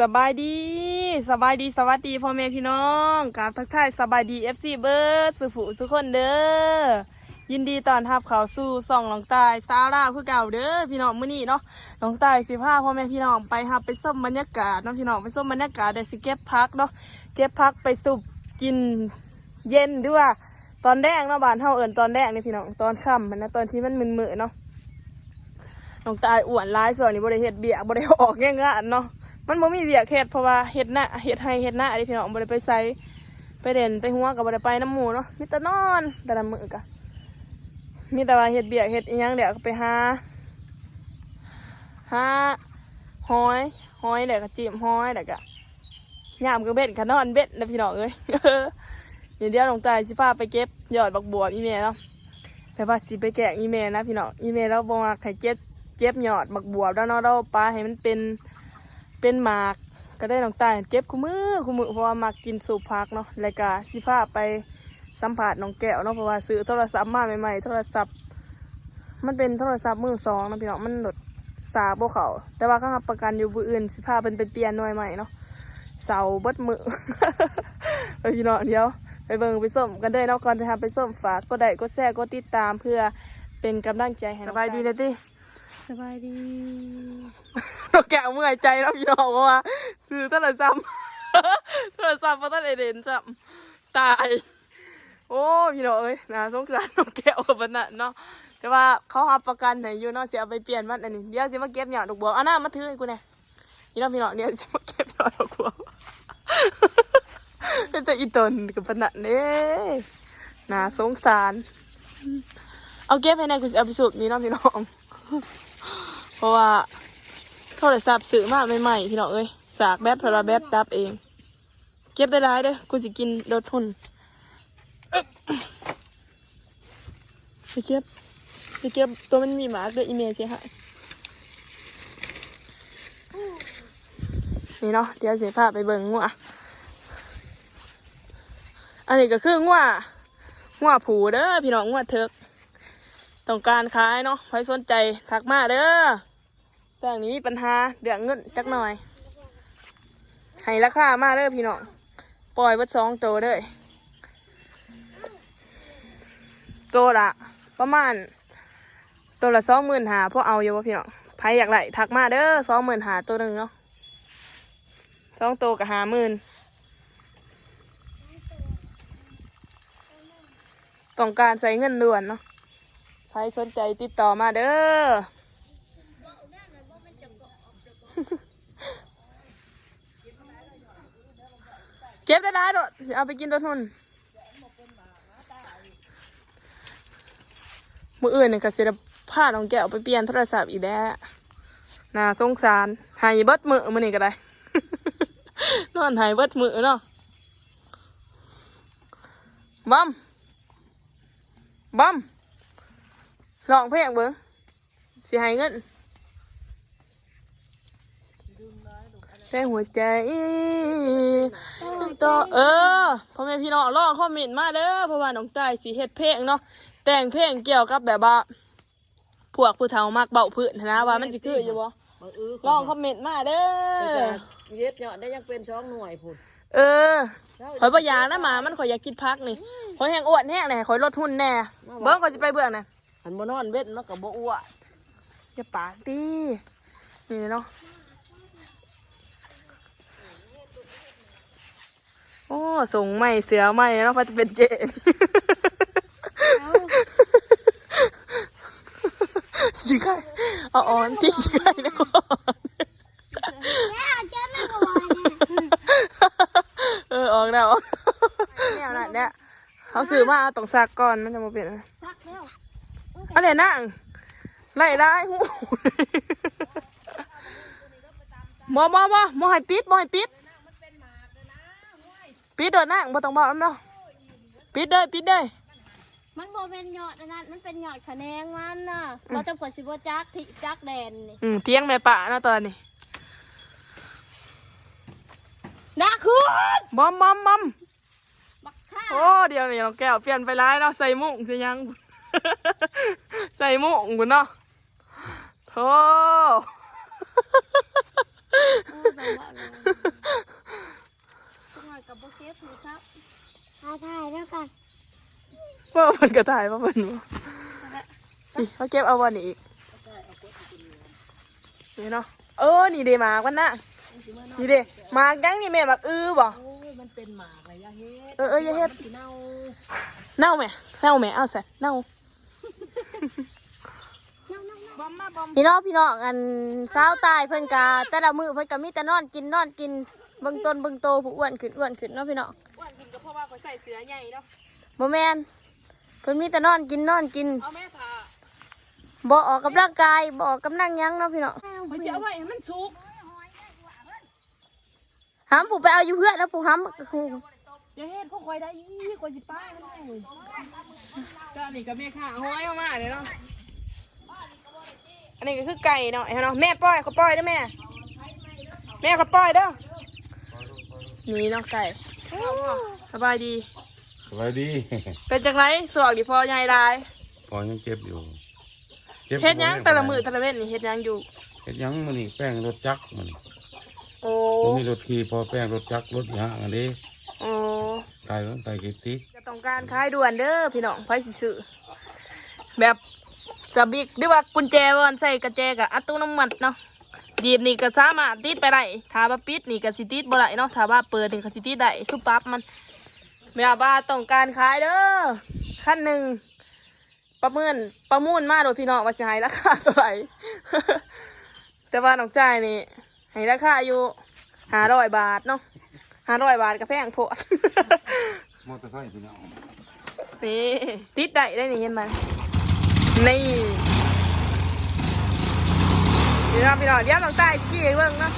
สบายดีสบายดีสวัสดีพ่อแม่พี่น้องกราบทักทายสบายดีเอฟซีเบิร์ดสุ ፉ สุคนเด้อยินดีต้อนรับเขาสู่ส่องหลองตายซาร่าคือเก่าเด้อพี่น้องมื้อนี้เนาะหลองตายสิพาพ่อแม่พี่น้องไปหับไปส้มบรรยากาศเนาะพี่น้องไปส้มบรรยากาศได้สิเก็บพักเนาะเก็บพักไปสุบกินเย็นด้วยตอนแรกเนาะบ้านเฮาเอิ้นตอนแรกนี่พี่น้องตอนค่ำมันนะตอนที่มันมึนๆเนาะน้องตายอ้วนร้ายส่วนนี้บริเฮ็ดเบียกบริออกแง่งานเนาะ มันบ่มีเบียกเฮ็ดเพราะว่าเฮ็ดหน้าเฮ็ดให้เฮ็ดหน้าอะไรพี่น้องบริไปใส่ไปเด่นไปหัวกับบริไปน้ำหมูเนาะมีแต่นอนแต่ละมือกะมีแต่ว่าเฮ็ดเบียกเฮ็ดอีหยังเดี๋ยวก็ไปหาหาหอยหอยเดี๋ยวก็จิ้มหอยเดี๋ยวก็ยามก็เบ็ดก็นอนเบ็ดนะพี่น้องเอ้ยเดี๋ยวเดียวน้องตายสิพาไปเก็บยอดบักบัวอีเมลเนาะแต่ว่าสิไปแกะอีเมลนะพี่น้องอีเมลแล้วบอกว่าให้เก็บเก็บยอดบักบัวแล้วเนาะเราปลาให้มันเป็น เป็นหมากก็ได้น้องตายเก็บคู่มือคู่มือเพราะว่ามักกินสูบพักเนาะแล้วก็สิพาไปสัมผัสน้องแก้วเนาะเพราะว่าซื้อโทรศัพท์มาใหม่ๆโทรศัพท์ มันเป็นโทรศัพท์มือสองนะพี่น้องมันหลดสาบเขาแต่ว่าเขารับประกันอยู่บืออื่นสิพาเป็นไปเปลี่ยนหน่วยใหม่เนาะเสาเบิดมือไปพี่น้องเดี๋ยวไปเบิ่งไปส้มกันได้เนาะก่อนไปทำไปส้มฝากก็ได้ก็แชร์ก็ติดตามเพื่อเป็นกำลังใจให้น้องสบายดีนะติ สบายดีนกแก้วเมื่อยใจแล้วพี่น้องเพราะว่าคือตั้งแต่ซ้ำตั้งแต่ซ้ำเพราะตั้งแต่เด่นซ้ำตาย โอ้พี่น้องเอ้ยน่าสงสารนกแก้วกับมันน่ะเนาะแต่ว่าเขาเอาประกันไหนอยู่เนาะจะเอาไปเปลี่ยนมันอันนี้เดี๋ยวจะมาเก็บหยอดดอกบัวเอาหน้ามาถือให้กูแน่นี่เนาะพี่น้องเดี๋ยวจะมาเก็บหยอดดอกบัวเป็นแต่อีตนกับปนนันเด้น่าสงสาร เอาเก็บให้ในกูจะเอาไปสูบนี่เนาะพี่น้อง เพราะว่าโทรศัพท์ซื้อมาใหม่ๆพี่น้องเอ้ยสากแบตพลาแบตดับเอง เก็บได้หลายเด้อกูสิกินรถทุนไปเก็บไปเก็บตัวมันมีหมาด้วยอีเมลใช่ไหมนี่เนาะเดี๋ยวเสียผ้าไปเบิ่งงัวอันนี้ก็คืองัวงัวผูเด้อพี่น้องงัวเถิก ต้องการขายเนาะใครสนใจทักมาเด้อแต่างนี้มีปัญหาเดือดเงินจักหน่อยให้ราคามาเด้อพี่น้องปล่อยวัดสองตัวเด้อตัวละประมาณตัวละสองหมื่นหาพวกเอาอยู่วะพี่น้องใครอยากไหลทักมาเด้อสองหมื่นหาตัวหนึ่งเนาะสองตัวกับหาหมื่นต้องการใส่เงินด่วนเนาะ ใครสนใจติดต่อมาเด้อ เก็บได้ได้ดอกเอาไปกินตัวทุนมืออื่นเนี่ยก็สิได้พาน้องแก้วไปเปลี่ยนโทรศัพท์อีกแล้วน่าสงสาร หายเบิดมือมือนี่ก็ได้ นอนหายเบิดมือเนาะบัมบัม ลองเพลงเบิ้งสิให้เงินเพลงหัวใจต่อเออพ่อแม่พี่น้องลองคอมเมนต์มาเด้อเพราะว่าน้องใจายสิเฮ็ดเพลงเนาะแต่งเพลงเกี่ยวกับแบบว่าพวกผู้เฒ่ามักเบาพื้นนะว่ามันสิคืออยู่บ่บางอือลองคอมเมนต์มาเด้อเย็บเนี่ยได้ยังเป็นสองหน่วยพุ่นเออข่อยบ่อยากนะหมามันข่อยอยากกินพักนี่ข่อยแห้งอ้วนแห้งแหน่ข่อยลดหุ่นแหน่เบิ่งข่อยสิไปเบื่อน่ะ หันบ่นอนเบ็ดมันก็บ่อ้วนอย่าปากดินี่เนาะโอ้ส่งใหม่เสือใหม่เนาะเพราะจะเป็นเจนชิคายเอาออนที่ชิคายนะก่อนเออออกแล้วเนี่ยนะเนี่ยเขาซื้อมาเอาต้องซักก่อนมันจะมาเป็นอะไรซักแล้ว อะไรนั่งไล่ได้หูมอมอมอมอให้ปิดมอให้ปิดปิดเด้อนั่งบ่ต้องบอกน้ำเนาะปิดเด้อปิดเด้อมันบ่เป็นยอดอันนั้นมันเป็นยอดคะแนนมันน่ะเราจำกดสิบ่จักที่จักแดนนี่อืมเที่ยงแม่ปะเนาะตอนนี้ดาคุณมอมมอมมอมบักข้าโอ้เดี๋ยวนี่น้องแก้วเปลี่ยนไปร้ายเนาะใส่มุ้งใส่หยัง ใส่มุงกูเนาะโธ่กับโบเก็บหรือซับถ่ายถ่ายแล้วกันว่ามก็ถ่ายพวกผมดิเขาเก็บเอาวันนี้อีกนี่เนาะเออนี่เดมากันนะนี่เดมากังนี่แม่บักอือบ่มันเป็นหมากเยยเฮ็ดเออเออยาเฮ็ดเน่าเน่าไหมเน่าไหมเอาใส่เน่า พี่น้องพี่น้องอันสาวตายเพิ่นกาแต่ละมือเพิ่นก็มีแต่นอนกินนอนกินเบิ่งต้นเบิ่งโตผู้อ้วนขึ้นอ้วนขึ้นเนาะพี่น้องอ้วนกินก็เพราะว่าเขาใส่เสื้อใหญ่เนาะบ่แม่นเพิ่นมีแต่นอนกินนอนกินเอาแม่ผ่าบ่ออกกำลังกายบ่ออกกำลังหยังเนาะพี่น้องเขาเสียเอาไว้ให้มันสุกหามผู้ไปเอาอยู่เพื่อนแล้วผู้หามก็คื ออย่าเฮ็ดพวกคอยได้อีกว่าสิป้ายมันได้ก็อันนี้ก็แม่ข้าห้อยเอามาเลยเนาะอันนี้ก็คือไก่เนาะเนาะแม่ปล่อยเขาปล่อยเด้อแม่ แม่เขาปล่อยเด้อนี่เนาะไก่สบายดี สบายดี เป็นจังไรสวกดิพอใหญ่ลายพอยังเจ็บอยู่จ็บเฮ็ดหยังบ่แต่ละมือแต่ละเว้นนี่เฮ็ดหยังอยู่เฮ็ดหยังมันนี่แป้งรถจักรมันนี่โอ้บ่มีรถขี่พอแป้งรถจักรรถอีหางอันนี้ โอ้ตายมันตายกิติจะต้องการขายด่วนเด้อพี่น้องไผสิซื้อแบบสบิกหรือว่ากุญแจวอนใส่กระแจกับอัตโนมัติเนาะดีบนี่ก็สามารถติดไปได้ถ้าว่าปิดนี่ก็สิติดบ่ได้เนาะถ้าว่าเปิดนี่ก็สิติดได้สุปรับมันแม่ว่าต้องการขายเด้อขั้นหนึ่งประเมินประมูลมาโดยพี่น้องว่าสิให้ราคาเท่าไหร่แต่ว่าน้องจ่ายนี่ให้ราคาอยู่ห้าร้อยบาทเนาะ ห้าร้อยบาทก็แพงโพด มอเตอร์ไซค์พี่น้องนี่ติดได้ได้นี่เห็นไหมนี่พี่น้องพี่น้องเดี๋ยวน้องใต้จี้ให้เบิ่งเนาะ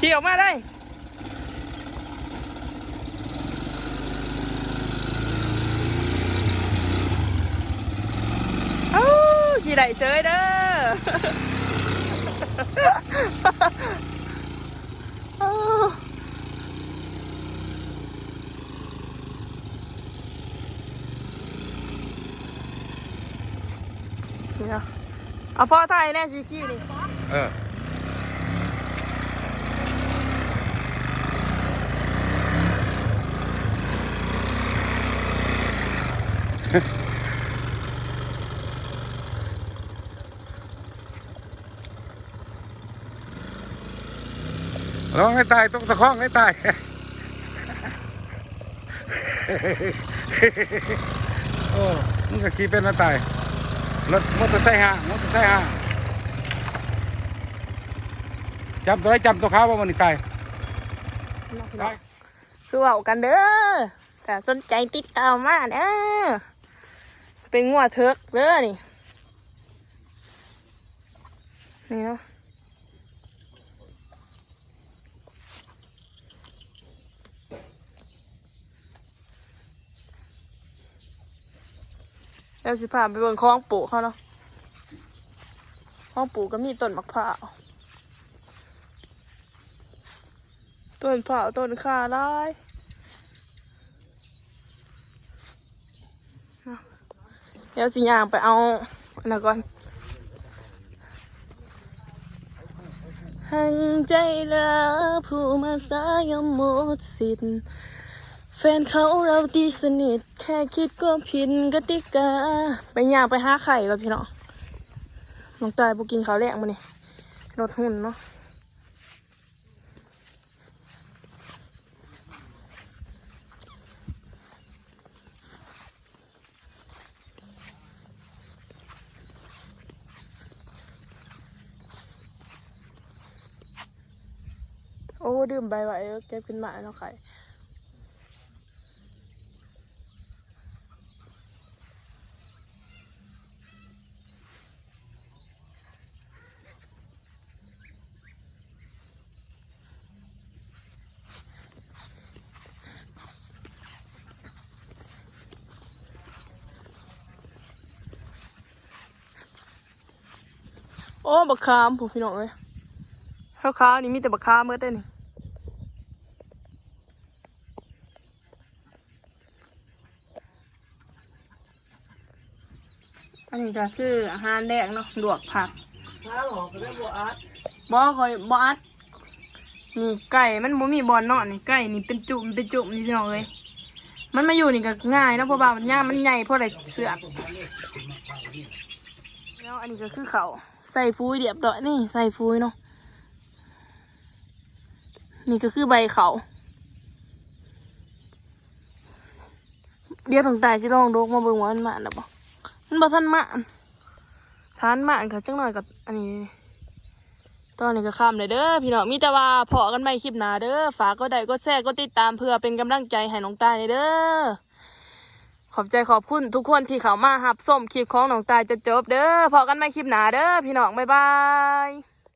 ขี่ออกมาได้เอ้า ขี่ไหลเฉยเด้อเดี๋ยวเอาพ่อไทยแน่ชีขี้นี่ เออ ร้องให้ตายต้องตะคองให้ตายโอ้มึงก็ขี่เป็นแล้วตายรถมอเตอร์ไซค์ห่างมอเตอร์ไซค์ห่างจับตัวไหนจับตัวเขาว่ามันนี่ตายตายคือเว่ากันเด้อแต่สนใจติดตามมาเด้อเป็นงัวเทิกเด้อนี่นี่เนาะ แล้วสิพาไปเบิ่งคลองปู่เขาเนาะคลองปู่ก็มีต้นมะพร้าวต้นเผาต้นข่าได้เอาเดี๋ยวสิยางไปเอาอันนั้นก่อนหังใจแลาผู้มาสายมหมดสิทธิ์ แฟนเขาเราตีสนิท แค่คิดก็ผิดกติกา ไปย่างไปหาไข่ก่อนพี่เน้องน้องตายบุกินเขาวแรกมานี่รถหุ่นเนาะโอ้ ดื่มใบไหวเออเก็บขึ้นมาแล้วไข่ อ้บักคามผู้พี่น้องเลยข้าวขาวๆนี่มีแต่บักคามเมื่อได้นี่อันนี้ก็คืออาหารแรกเนาะลวกผักถ้าหลอกก็ได้บ่อัดบ่คอยบ่อัดนี่ไก่มันบ่มีบอลเนาะนี่ไก่นี่เป็นจุ่มเป็นจุ่มนี่พี่น้องเอ้ยมันมาอยู่นี่ก็ง่ายเนาะเพราะว่ามันย่ามมันใหญ่เพราะอะไรเสือกแล้วอันนี้ก็คือเขา ใส่ฟุ้ยเรียบร้อยนี่ใส่ฟุ้ยเนาะนี่ก็คือใบเขาเดี๋ยวต้องตายจะลองโดกมาเบิ่งว่ามันมาหรือเปล่ามันบ่ทันมาทานมาก็จังหน่อยกับอันนี้ ตอนนี้ก็ข้ามเลยเด้อพี่น้องมีแต่ว่าพอกันไม่คลิปหนาเด้อฝากก็ได้ก็แชร์ก็ติดตามเพื่อเป็นกำลังใจให้น้องตายเด้อ ขอบใจขอบคุณทุกคนที่เข้ามาหับส้มคลิปของน้องตายจะจบเด้อพอกันไม่คลิปหนาเด้อพี่น้องบ๊ายบาย